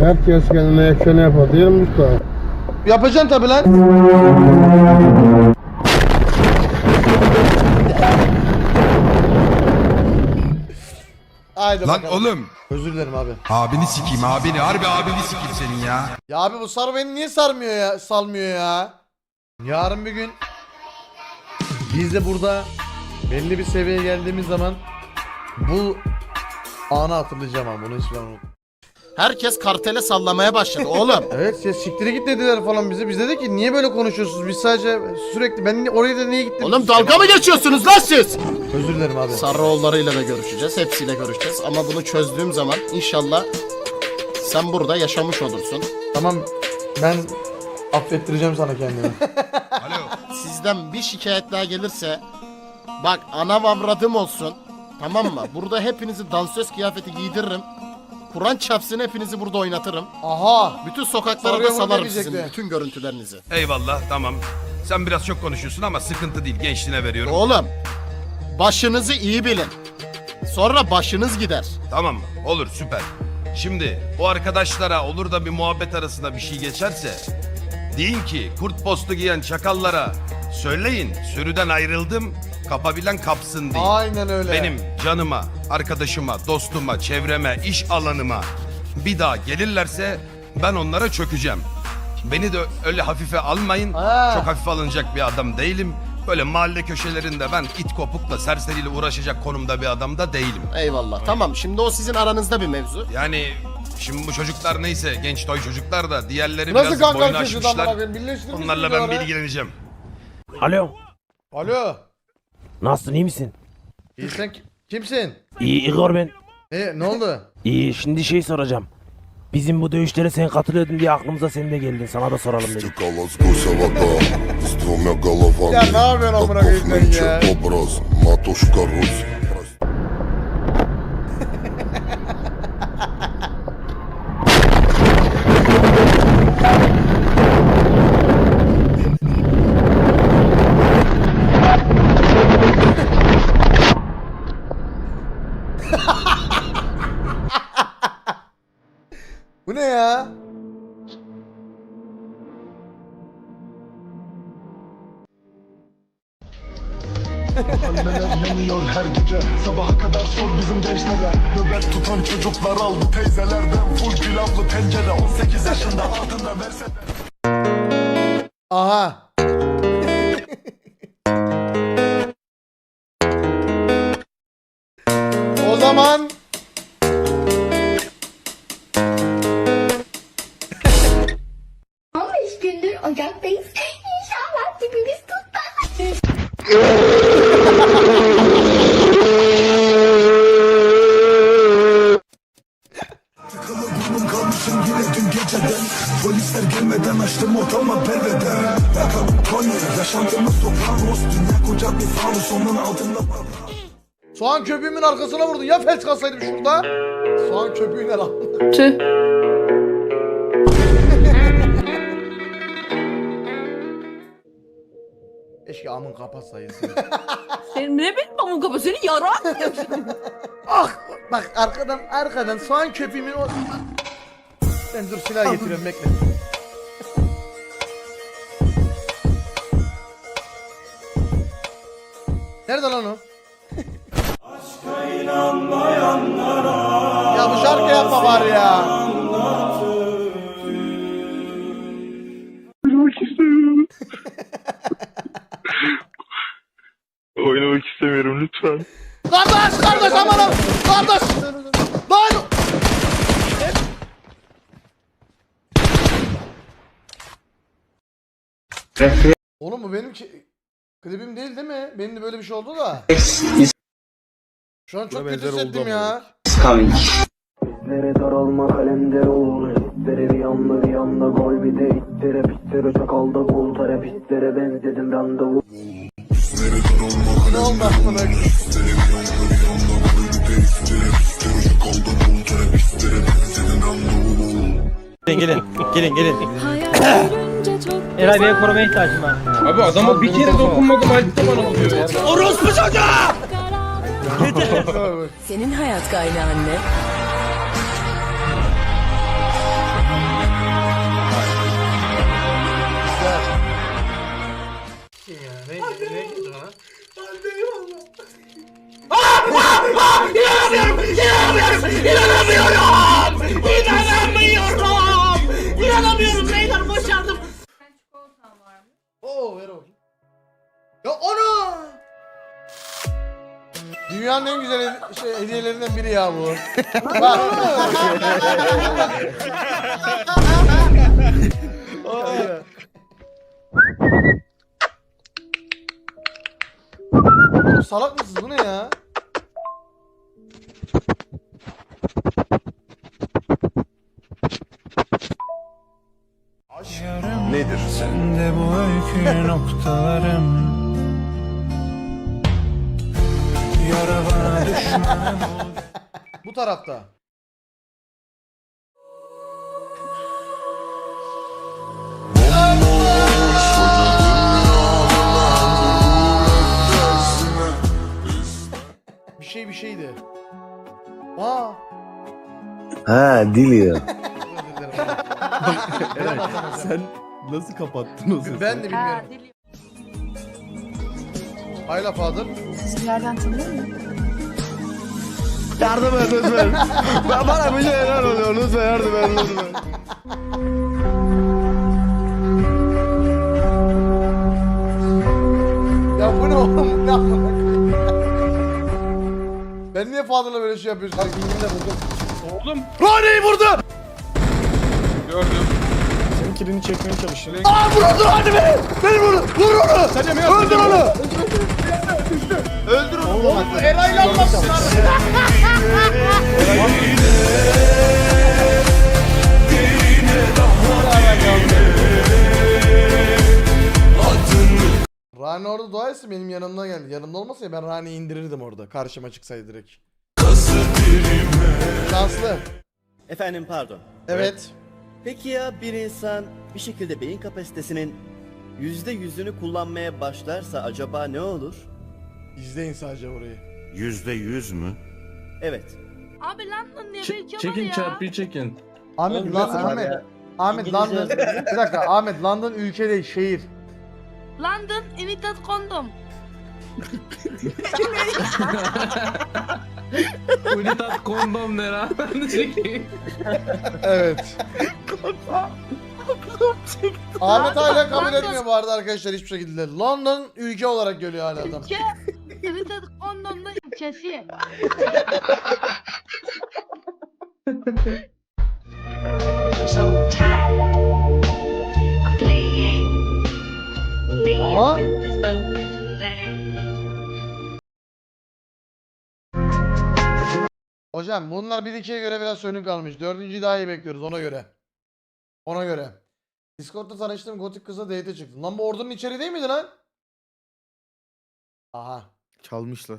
Herkes kendine yakışanı yapar değil mi Mustafa? Yapacaksın tabi lan. Haydi Lan bakalım. oğlum. Özür dilerim abi. Abini sikeyim abini. Harbi abini sikeyim senin ya. Ya abi bu sarı beni niye sarmıyor ya? Salmıyor ya. Yarın bir gün biz de burada belli bir seviyeye geldiğimiz zaman bu anı hatırlayacağım ama bunu hiçbir zaman unutmam. Herkes kartele sallamaya başladı oğlum. Evet ya siktire git dediler falan bize. Biz dedik ki niye böyle konuşuyorsunuz? Biz sadece sürekli ben oraya da niye gittim? Oğlum dalga mı geçiyorsunuz lan siz? Özür dilerim abi. Sarıoğullarıyla da görüşeceğiz. Hepsiyle görüşeceğiz. Ama bunu çözdüğüm zaman inşallah sen burada yaşamış olursun. tamam ben affettireceğim sana kendimi. Alo. Sizden bir şikayet daha gelirse bak ana avradım olsun. Tamam mı? Burada hepinizi dansöz kıyafeti giydiririm. Kur'an çapsın hepinizi burada oynatırım. Aha. Bütün sokaklara Soruyor da mu salarım sizin bütün görüntülerinizi. Eyvallah tamam. Sen biraz çok konuşuyorsun ama sıkıntı değil. Gençliğine veriyorum. Oğlum başınızı iyi bilin. Sonra başınız gider. Tamam mı? Olur süper. Şimdi o arkadaşlara olur da bir muhabbet arasında bir şey geçerse deyin ki kurt postu giyen çakallara söyleyin sürüden ayrıldım kapabilen kapsın deyin. Aynen öyle. Benim canıma, arkadaşıma, dostuma, çevreme, iş alanıma bir daha gelirlerse ben onlara çökeceğim. Beni de öyle hafife almayın. Ha. Çok hafife alınacak bir adam değilim. Böyle mahalle köşelerinde ben it kopukla serseriyle uğraşacak konumda bir adam da değilim. Eyvallah. Tamam şimdi o sizin aranızda bir mevzu. Yani şimdi bu çocuklar neyse genç toy çocuklar da diğerleri Nasıl biraz boyunu aşmışlar. Onlarla ben bilgileneceğim. Alo. Alo. Nasılsın iyi misin? İyi sen ki- kimsin? İyi Igor ben. E ne oldu? İyi şimdi şey soracağım. Bizim bu dövüşlere sen katılıyordun diye aklımıza sen de geldin. Sana da soralım dedim. Стекала с гуся вода с двумя головами. Ya ne yapıyorsun amına koyayım sen Таков ya? нынче образ, матушка Русь. Anneler yanıyor her gece. Sabaha kadar sor bizim gençlere. Nöbet tutan çocuklar aldı teyzelerden. Full pilavlı tencere 18 yaşında altında Mercedes Aha. Soğan köpüğümün arkasına vurdun. Ya felç kalsaydım şurada. Soğan köpüğü ne lan? Tüh. Eşki amın kapatsaydı. Senin ne benim pamuk kapı seni yarar. ah bak arkadan arkadan soğan köpüğümün o... Ben dur silah getiriyorum bekle. Nerede lan o? ya bu şarkı yapma var ya. Oynamak istemiyorum lütfen Kardeş kardeş aman aman. Kardeş. Lan. Oğlum bu benim ki... klibim değil değil mi? Benim de böyle bir şey oldu da. Şu an çok kötü hissettim ya. İtlere daralma kalemdere olur. İtlere bir anda bir anda gol bir de itlere pitlere çakalda gol tara pitlere benzedim randevu. Ne oldu aklına? Gelin gelin. Gelin gelin. Eray benim korumaya ihtiyacım var. Abi adama bir kere dokunmadım halde bana oluyor ya. Orospu çocuğa! Senin hayat kaynağın ne? Ya ana! Dünyanın en güzel hedi- şey, hediyelerinden biri ya bu. Salak mısınız? Bu ne ya? Nedir? Sen de bu öykü noktalarım Bu tarafta. Bir şey bir şeydi. Aa. Ha diliyor. Sen Nasıl kapattın o sesi? ben de bilmiyorum. Hayla Fadır. Sizlerden tanıyor musun? Yardım et lütfen. ben bana bir şeyler oluyor. Lütfen yardım et lütfen. Ya bu ne oğlum? Ne amına koyayım? Ben niye Fadır'la böyle şey yapıyorsun? Bilgimi de buldum. Oğlum Ronnie'yi vurdu! gördüm. Senin kilini çekmeye çalışıyorum. Aa vurdu hadi be! Beni vurdu! Vur onu! Öldür onu! Öldür onu! Oğlum bu Eray'la anlatmışlar. Rani orada dua etsin benim yanımda geldi. Yanımda olmasa ya ben Rani'yi indirirdim orada. Karşıma çıksaydı direkt. Şanslı. Efendim pardon. Evet. Peki ya bir insan bir şekilde beyin kapasitesinin yüzde yüzünü kullanmaya başlarsa acaba ne olur? İzleyin sadece orayı. Yüzde yüz mü? Evet. Abi London diye bir ülke var Çekin ya. çarpıyı çekin. Ahmet, lan, Ahmet, Ahmet London. Bir dakika Ahmet London ülke değil şehir. London United Kondom. Unitat kondom ne lan? Evet. Ahmet hala kabul etmiyor bu arada arkadaşlar hiçbir şekilde. London ülke olarak görüyor hala adam. Ülke United Kondom'da ülkesi. Hocam bunlar bir ikiye göre biraz sönük kalmış. Dördüncüyü daha iyi bekliyoruz ona göre. Ona göre. Discord'da tanıştığım gotik kızla date çıktı. Lan bu ordunun içeri değil miydi lan? Aha. Çalmışlar.